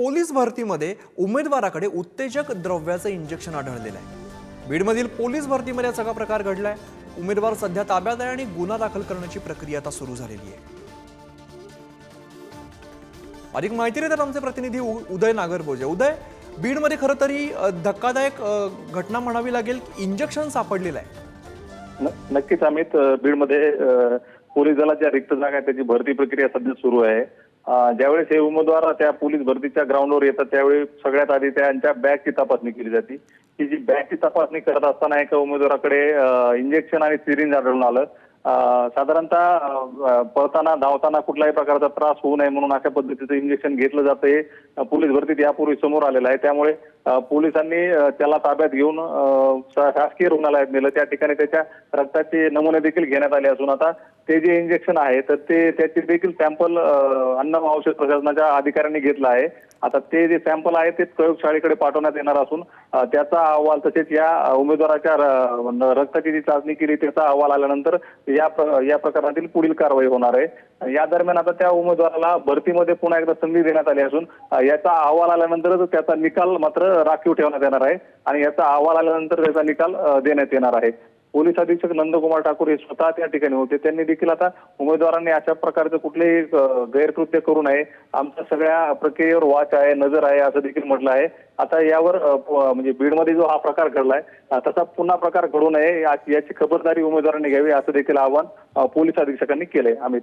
Police भरतीमध्ये उमेदवाराकडे उत्तेजक द्रव्याचं इंजेक्शन आढळलेलं आहे. बीडमधील पोलीस भरतीमध्ये हा सगळा प्रकार घडलाय. उमेदवार सध्या ताब्यात आहे आणि गुन्हा दाखल करण्याची प्रक्रिया आता सुरू झालेली आहे. अधिक माहिती देतात आमचे प्रतिनिधी उदय नागरभोजे उदय बीडमध्ये खरं तरी धक्कादायक घटना म्हणावी लागेल इंजेक्शन सापडलेलं आहे? नक्कीच अमित बीडमध्ये पोलीस दलाच्या रिक्त जागा त्याची भरती प्रक्रिया सध्या सुरू आहे. ज्यावेळेस हे उमेदवार त्या पोलीस भरतीच्या ग्राउंडवर येतात त्यावेळी सगळ्यात आधी त्यांच्या बॅगची तपासणी केली जाते. ही जी बॅगची तपासणी करत असताना एका उमेदवाराकडे इंजेक्शन आणि सिरिंज आढळून आलं. साधारणतः पळताना धावताना कुठल्याही प्रकारचा त्रास होऊ नये म्हणून अशा पद्धतीचं इंजेक्शन घेतलं जातं हे पोलीस भरतीत यापूर्वी समोर आलेलं आहे. त्यामुळे पोलिसांनी त्याला ताब्यात घेऊन शासकीय रुग्णालयात नेलं. त्या ठिकाणी त्याच्या रक्ताचे नमुने देखील घेण्यात आले असून आता ते जे इंजेक्शन आहे तर ते त्याचे देखील सॅम्पल अन्न औषध प्रशासनाच्या अधिकाऱ्यांनी घेतलं आहे. आता ते जे सॅम्पल आहे ते प्रयोगशाळेकडे पाठवण्यात येणार असून त्याचा अहवाल तसेच या उमेदवाराच्या रक्ताची जी चाचणी केली त्याचा अहवाल आल्यानंतर या प्र- या प्रकरणातील पुढील कारवाई होणार आहे. या दरम्यान आता त्या उमेदवाराला भरतीमध्ये पुन्हा एकदा संधी देण्यात आली असून याचा अहवाल आल्यानंतरच त्याचा निकाल मात्र राखीव ठेवण्यात येणार आहे आणि याचा अहवाल आल्यानंतर त्याचा निकाल देण्यात येणार आहे. पोलीस अधीक्षक नंदकुमार ठाकूर हे स्वतः त्या ठिकाणी होते. त्यांनी देखील आता उमेदवारांनी अशा प्रकारचं कुठलेही गैरकृत्य करू नये. आमच्या सगळ्या प्रक्रियेवर वाच आहे नजर आहे असं देखील म्हटलं आहे. आता यावर म्हणजे बीडमध्ये जो हा प्रकार घडलाय तसा पुन्हा प्रकार घडू नये याची खबरदारी उमेदवारांनी घ्यावी असं देखील आवाहन पोलीस अधीक्षकांनी केलंय. अमित.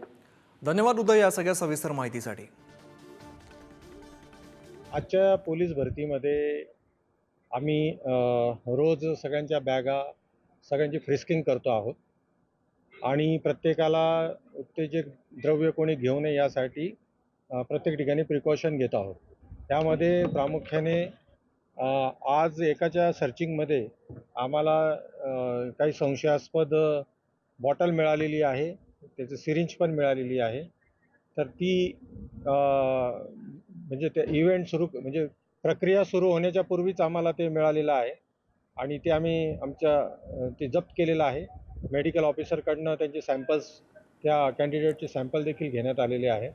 धन्यवाद उदय या सगळ्या सविस्तर माहितीसाठी. आजच्या पोलीस भरतीमध्ये आम्ही रोज सगळ्यांच्या बॅगा सगळ्यांची फ्रिस्किंग करतो आहोत. आणि प्रत्येकाला उत्तेजक द्रव्य कोणी घेऊ नये यासाठी प्रत्येक ठिकाणी प्रिकॉशन घेत आहोत. त्यामध्ये प्रामुख्याने आज एकाच्या सर्चिंगमध्ये आम्हाला काही संशयास्पद बॉटल मिळालेली आहे. त्याचं सिरिंज पण मिळालेली आहे. तर ती म्हणजे ते इव्हेंट सुरू म्हणजे प्रक्रिया सुरू होण्याच्या पूर्वीच आम्हाला ते मिळालेलं आहे. आणि ते आम्ही आमच्या ते जप्त केलेलं आहे. मेडिकल ऑफिसरकडनं त्यांचे सॅम्पल्स त्या कॅन्डिडेटचे सॅम्पल देखील घेण्यात आलेले आहे.